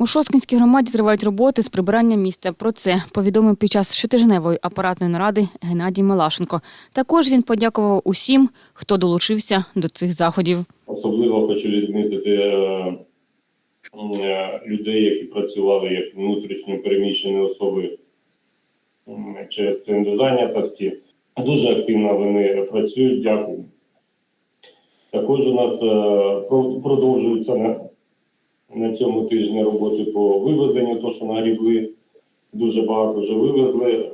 У Шосткинській громаді тривають роботи з прибирання міста. Про це повідомив під час щотижневої апаратної наради Геннадій Малашенко. Також він подякував усім, хто долучився до цих заходів. Особливо хочу відмітити е, е, людей, які працювали як внутрішньо переміщені особи через центр зайнятості. Дуже активно вони працюють. Дякую. Також у нас е, продовжуються на, цьому тижні роботи по вивезенню, то що нагрібли. Дуже багато вже вивезли,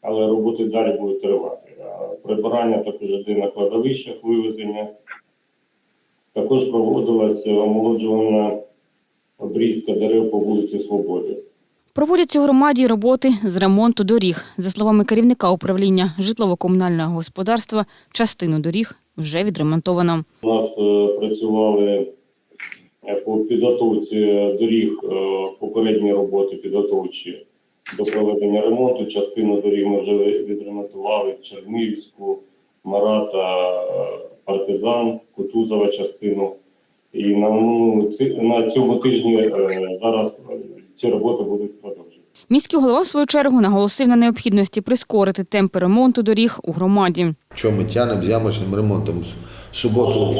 але роботи далі будуть тривати. Прибирання також йде на кладовищах вивезення. Також проводилася омолоджувальна обрізка дерев по вулиці Свободи. Проводяться у громаді роботи з ремонту доріг. За словами керівника управління житлово-комунального господарства, частину доріг вже відремонтовано. У нас е, працювали по підготовці доріг е, попередні роботи підготовчі до проведення ремонту. Частину доріг ми вже відремонтували Чернігівську, Марата, е, Партизан, Кутузова частину. І на, ну, на цьому тижні е, зараз е, ці роботи будуть продовжені. Міський голова, в свою чергу, наголосив на необхідності прискорити темпи ремонту доріг у громаді. Що ми тянемо з ямочним ремонтом? Суботу,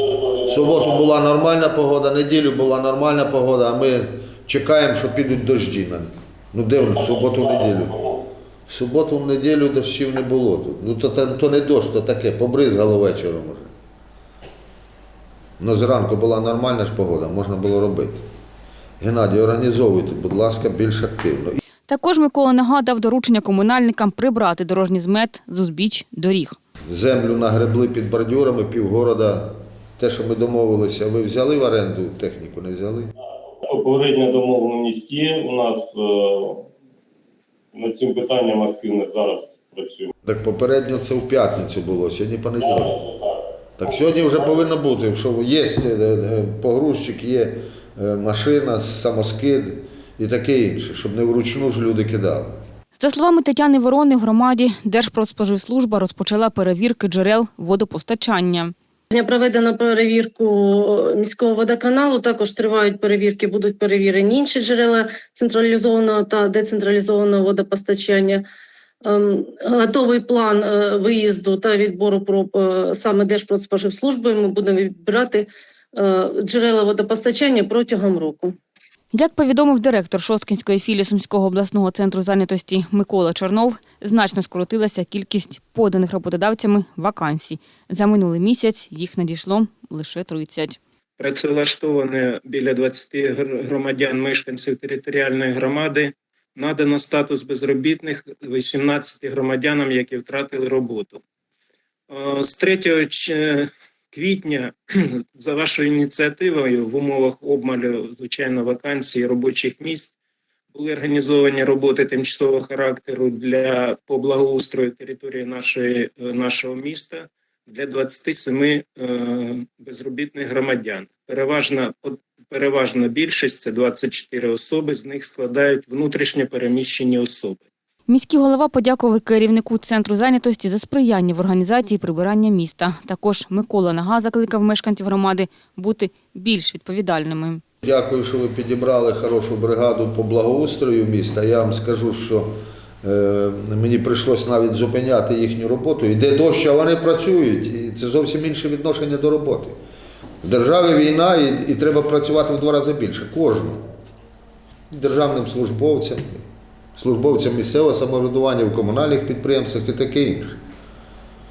суботу була нормальна погода, неділю була нормальна погода, а ми чекаємо, що підуть дожді. Ну де в суботу, в суботу, в неділю дощів не було. Ну то, то, то не дощ, то таке, побризгало вечором уже. Ну зранку була нормальна ж погода, можна було робити. Геннадій, організовуйте, будь ласка, більш активно. Також Микола нагадав доручення комунальникам прибрати дорожній змет з узбіч доріг. Землю нагребли під бордюрами, півгорода. Те, що ми домовилися, ви взяли в оренду техніку, не взяли? Попередня домовленість є. У нас е, над цим питанням активно зараз працюємо. Так попередньо це в п'ятницю було, сьогодні понеділок. Так сьогодні вже повинно бути, що є е, е, погрузчик, є машина, самоскид і таке інше, щоб не вручну ж люди кидали. За словами Тетяни Ворони, громаді Держпродспоживслужба розпочала перевірки джерел водопостачання. Сьогодні Проведено перевірку міського водоканалу. Також тривають перевірки, будуть перевірені інші джерела централізованого та децентралізованого водопостачання. Ем, Готовий план е, виїзду та відбору проб е, саме Держпродспоживслужби. Ми будемо відбирати е, джерела водопостачання протягом року. Як повідомив директор Шосткінської філії Сумського обласного центру зайнятості Микола Чернов, значно скоротилася кількість поданих роботодавцями вакансій. За минулий місяць їх надійшло лише 30. працевлаштовано біля 20 громадян, мешканців територіальної громади. Надано статус безробітних 18 громадянам, які втратили роботу. З 3 ч- квітня за вашою ініціативою в умовах обмалю, звичайно, вакансій робочих місць були організовані роботи тимчасового характеру для по благоустрою території нашої, е, нашого міста для 27 е, безробітних громадян. Переважна, переважна більшість це 24 особи, з них складають внутрішньо переміщені особи. Міський голова подякував керівнику центру зайнятості за сприяння в організації прибирання міста. Також Микола Нага закликав мешканців громади бути більш відповідальними. Дякую, що ви підібрали хорошу бригаду по благоустрою міста. Я вам скажу, що е, мені прийшлось навіть зупиняти їхню роботу. Йде дощ, а вони працюють. І це зовсім інше відношення до роботи. В державі війна і, і треба працювати в два рази більше. Кожному. Державним службовцям, службовцям місцевого самоврядування в комунальних підприємствах і таке інше.